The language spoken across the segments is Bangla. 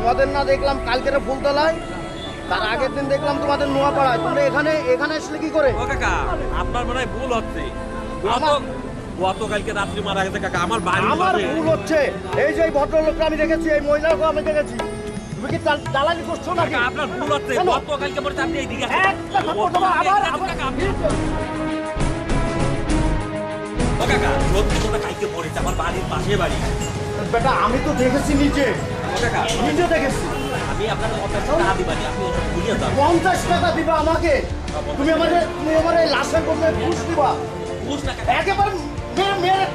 তোমাদের না দেখলাম কালকের ফুলতলায় তার আগের দিন দেখলাম তোমাদের নোয়াপাড়ায়। তোমরা এখানে এখানে আসলে কি করে? ও কাকা আপনার মনে হয় ভুল হচ্ছে। আমার- গতকালকে রাত্রি মারা গেছে কাকা আমার বাড়ি আমার ভুল হচ্ছে। এই যে ভদ্রলোককে আমি দেখেছি এই মহিলাকে আমি দেখেছি। তুমি কি দালালি করছ নাকি? আপনার ভুল হচ্ছে। গতকালকে আপনি এইদিকে একটা আবার আবার কাকা, আপনি- ও কাকা সত্যি কালকে পড়েছে? আমার বাড়ির পাশে বাড়ি। বেটা আমি তো দেখেছি কাকা নিজে দেখেছি। আমি আপনার পঞ্চাশ টাকা দিবানি আপনি ওসব ভুলিয়ে যান পঞ্চাশ টাকা দিবা আমাকে? তুমি আমার তুমি আমার এই লাশের মধ্যে ঘুষ দিবা। বুঝ না একেবারে মেরে মেরে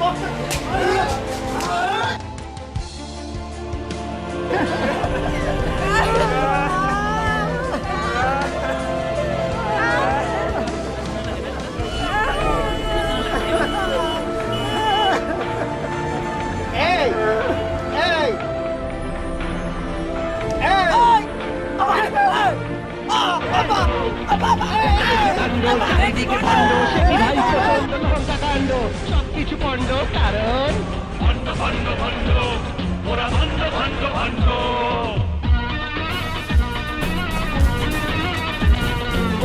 চারিদিকে ভণ্ড সে কি ভাই প্রচণ্ড লঙ্কা কাণ্ড সবকিছু পণ্ড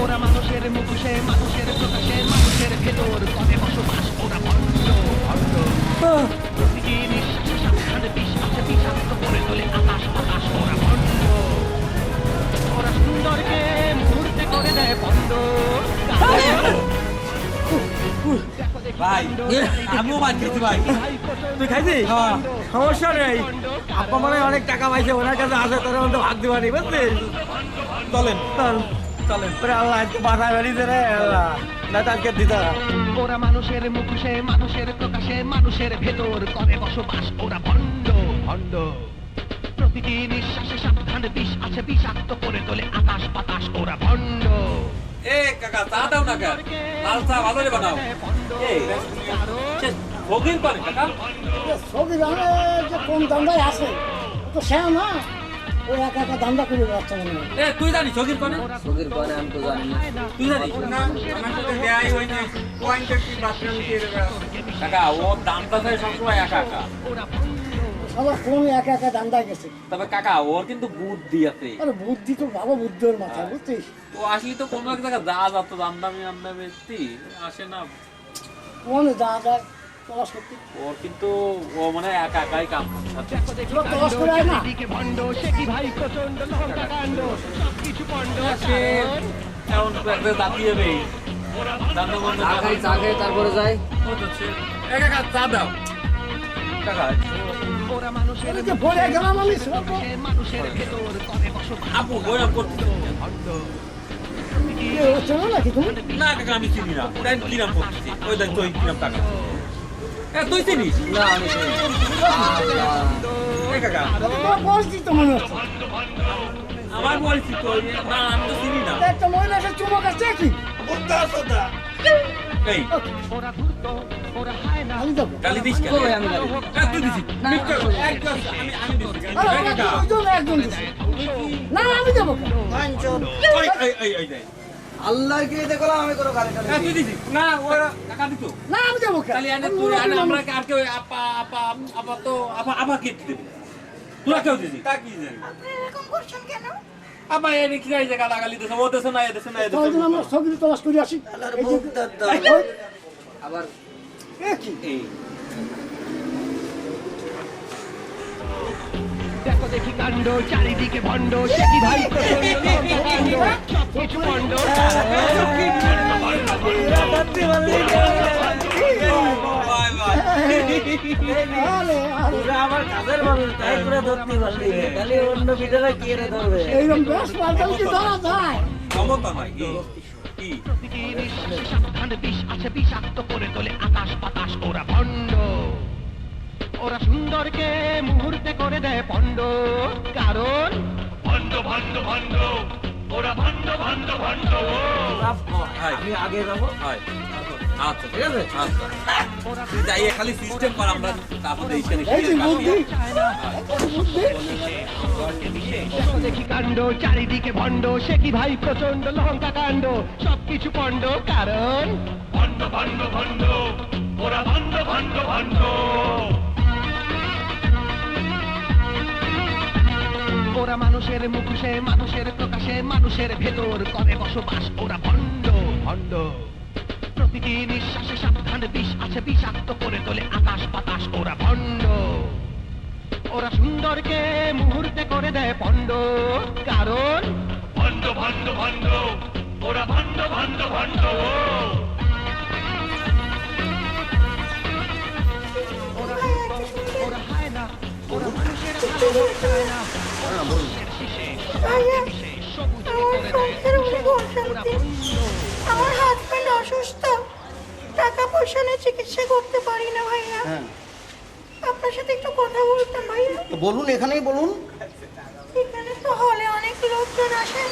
ওরা মানুষের মুখোশে মানুষের প্রকাশে মানুষের ভেতর করে বসবাস ওরা ভণ্ড ভণ্ড বিষাক্ত করে তোলে আকাশ বাতাস ওরা ভণ্ড ওরা সুন্দরকে ভাই আমিও বাদ দিয়েছি ভাই। তুই খাইছিস? হ্যাঁ। সমস্যা নেই। আপা মানে অনেক টাকা পাইছে ওনার কাছে আছে তোর মধ্যে ভাগ দিবানি বুঝছিস? চলেন। চল। চলেন। তোরে আল্লাহ আজকে বাসায় বেরিয়েছে রে আল্লাহ। না তো আজকে ওরা মানুষের মুখোশে মানুষের প্রকাশে মানুষের ভেতর করে বসবাস ওরা ভণ্ড ভণ্ড। প্রতিটি নিঃশ্বাসে সাবধানে বিষ আছে বিষাক্ত করে তোলে আকাশ বাতাস ওরা ভণ্ড। এ কাকা চা দাও না কাকা লাল চা ভালো রে বানাও। পারে কাকা যে কোন দান্দায় আছে? তো সে না। ওই একা একা দান্দা করে বেড়াচ্ছে এ তুই জানিস ভোগিন পারে সুখের পরে আমি তো জানি না। তুই জানিস? আমার সাথে দেয়াই হয়নি পয়েন্টে কি বাথরুম দিয়ে কাকা ও দামটা সবসময় একা একা। সবার কোন একা একা দান্দায় গেছে। তবে কাকা ওর কিন্তু বুদ্ধি আছে। আরে বুদ্ধি তো ভালো বুদ্ধি ওর মাথায় বুঝছিস? ও আসলে তো কোনো এক জায়গায় যা যাতো দামদামি আমদামি আসে না। কোন যা যায় ওর কিন্তু ও মানে একা একাই কাম খাই তারপরে যাই। কাকা চা দাও। কাকা ওরা মানুষের বলে গেলাম আমি মানুষের ভেতর করে বসবাস আপু বইরাম করতে না নাকি তুমি? না কাকা আমি চিনি না। আমি কিরাম করতেছি। ওই দেখ তুই কিরাম টাকা। এ তুই চিনিস? না আমি কাকা। মনে হচ্ছে। আমার বলছি তো না আমি তো চিনি না। একটা মহিলা চুমক আসছে কি? ওরা গালি দিস কেন? আমি তুই দিছিস। না আমি দেবো দেখ। আল্লাহর কি দেখলাম আমি কোনো গালি তুই দিছিস না ওরা টাকা দিত। না আমি দেবো তুই মুরব্বি আমরা আর কেউ আপা আপা আপা তো আপা আপা কে দিবি। তোরা কেউ দিছিস তা কি জানি? এরকম করছেন কেন? আপা এনে কি এই ও দেশে না এ দেশে না এ দেশে আমরা ছবি তলাশ করে আসি। এই যে- ওই, আবার এ কি? দেখো দেখি কাণ্ড চারিদিকে ভণ্ড সে কি ভাই? প্রচণ্ড লঙ্কা কাণ্ড বিষাক্ত করে আকাশ ওরা ভণ্ড ওরা সুন্দরকে মুহূর্তে করে দেয় পণ্ড কারণ ভণ্ড ভণ্ড ভণ্ড ওরা ভণ্ড ভণ্ড ভণ্ড হাই আমি আগে যাব। হাই আচ্ছা ঠিক আছে? আচ্ছা। যাই খালি সিস্টেম কর আমরা তারপরে এইখানে এই যে বুদ্ধি বুদ্ধি। দেখো দেখি কাণ্ড চারিদিকে ভণ্ড। সে কি ভাই প্রচণ্ড লঙ্কা কাণ্ড। সবকিছু পণ্ড। কারণ? ভণ্ড ভণ্ড ভণ্ড। ওরা ভণ্ড ভণ্ড ভণ্ড। ওরা মানুষের মুখোশে মানুষের প্রকাশে মানুষের ভেতর করে বসবাস? ওরা ভণ্ড ভণ্ড। প্রতিটি নিঃশ্বাসে সাবধান বিষ আছে বিষাক্ত করে তোলে আকাশ বাতাস ওরা ভণ্ড। ওরা সুন্দরকে মুহূর্তে করে দেয় পণ্ড। কারণ? ভণ্ড ভণ্ড ভণ্ড। ওরা ভণ্ড ভণ্ড ভণ্ড ওরা ওরা হায় না ওরা মানুষের দেয় ধ্বংস। ওরা ভণ্ড আমার হাজবেন্ড অসুস্থ। টাকা পয়সা নিয়ে চিকিৎসা করতে পারি না ভাইয়া। হ্যাঁ। আপনার সাথে একটু কথা বলতাম ভাইয়া। বলুন এখানেই বলুন। এখানে তো হলে অনেক লোকজন আসে।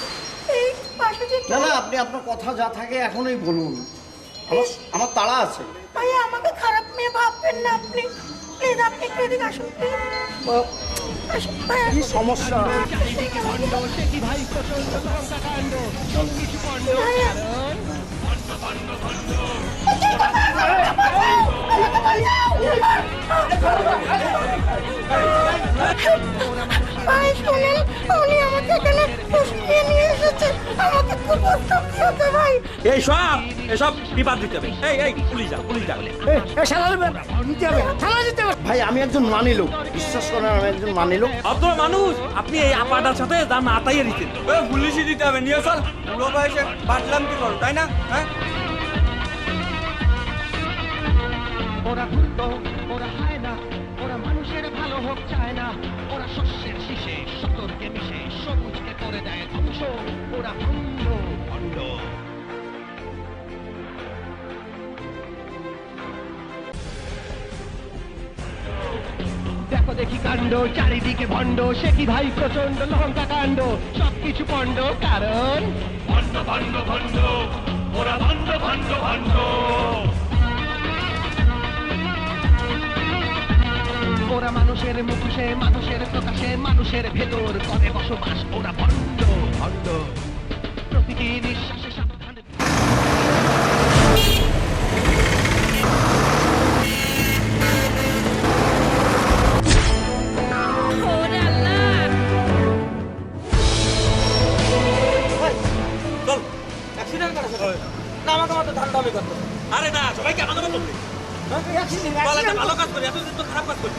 এই পাশে যে না না আপনি আপনার কথা যা থাকে এখনই বলুন। আমার আমার তাড়া আছে। ভাইয়া আমাকে খারাপ মেয়ে ভাববেন না আপনি। প্লিজ আপনি একটু এদিকে আসুন। কি সমস্যা? ভাই শুনেন উনি আমাকে এখানে আমাকে খুব কষ্ট দিয়েছে ভাই। এই সব এসব বিবাদ দিতে হবে। এই এই পুলিশ যা পুলিশ যা ভাই আমি একজন মানি লোক। বিশ্বাস করেন আমি একজন মানি লোক। অত মানুষ আপনি এই আপাটার সাথে যা না তাইয়ে দিতেন এ, পুলিশই দিতে হবে নিয়ে চল। বুড়ো বয়সে বাটলাম কি করো তাই না? হ্যাঁ? ওরা ওরা হায় না ওরা মানুষের ভালো হোক চায় না ওরা শস্যের শীষে। ওরা দেখো দেখি কাণ্ড চারিদিকে ভণ্ড। সে কি ভাই প্রচণ্ড লঙ্কা কাণ্ড? সবকিছু পণ্ড কারণ? ভণ্ড ভণ্ড ভণ্ড। ওরা ভণ্ড ভণ্ড ভণ্ড। ওরা মানুষের মুখোশে মানুষের প্রকাশে মানুষের ভেতর করে বসবাস? ওরা ভণ্ড। ভণ্ড প্রতিটি নিঃশ্বাসে সাবধানে। আরে না সবাইকে আমাদের মতো বলে, ভালো কাজ করি এতদিন তো খারাপ কাজ করি